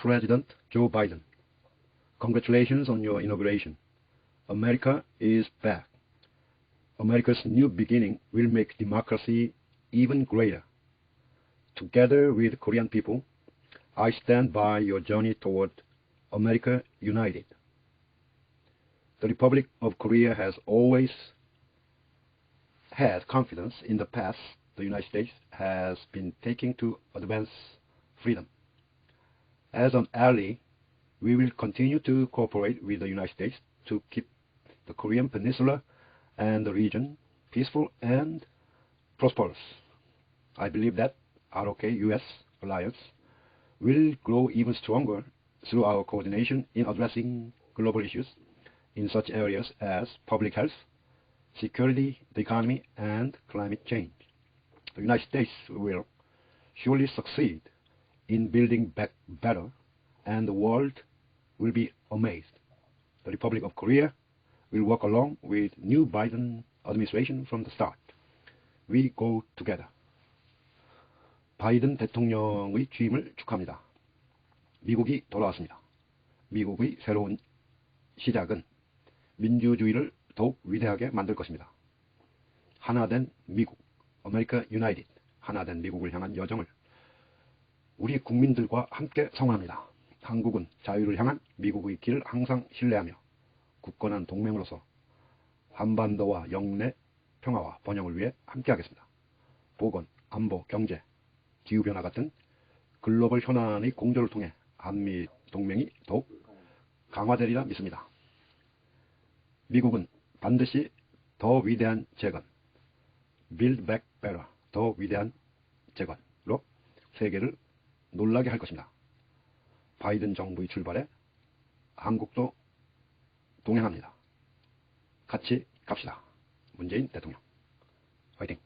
President Joe Biden. Congratulations on your inauguration. America is back. America's new beginning will make democracy even greater. Together with Korean people, I stand by your journey toward America united. The Republic of Korea has always had confidence in the path the United States has been taking to advance freedom. As an ally, we will continue to cooperate with the United States to keep the Korean Peninsula and the region peaceful and prosperous. I believe that ROK-US alliance will grow even stronger through our coordination in addressing global issues in such areas as public health, security, the economy, and climate change. The United States will surely succeed in building back better, and the world will be amazed. The Republic of Korea will work along with new Biden administration from the start. We go together. 바이든 대통령의 취임을 축하합니다. 미국이 돌아왔습니다. 미국의 새로운 시작은 민주주의를 더욱 위대하게 만들 것입니다. 하나된 미국, 아메리카 유나이티드, 하나된 미국을 향한 여정을 우리 국민들과 함께 성원합니다. 한국은 자유를 향한 미국의 길을 항상 신뢰하며 굳건한 동맹으로서 한반도와 영내 평화와 번영을 위해 함께하겠습니다. 보건, 안보, 경제, 기후변화 같은 글로벌 현안의 공조를 통해 한미 동맹이 더욱 강화되리라 믿습니다. 미국은 반드시 더 위대한 재건, Build Back Better, 더 위대한 재건으로 세계를 놀라게 할 것입니다. 바이든 정부의 출발에 한국도 동행합니다. 같이 갑시다. 문재인 대통령. 화이팅!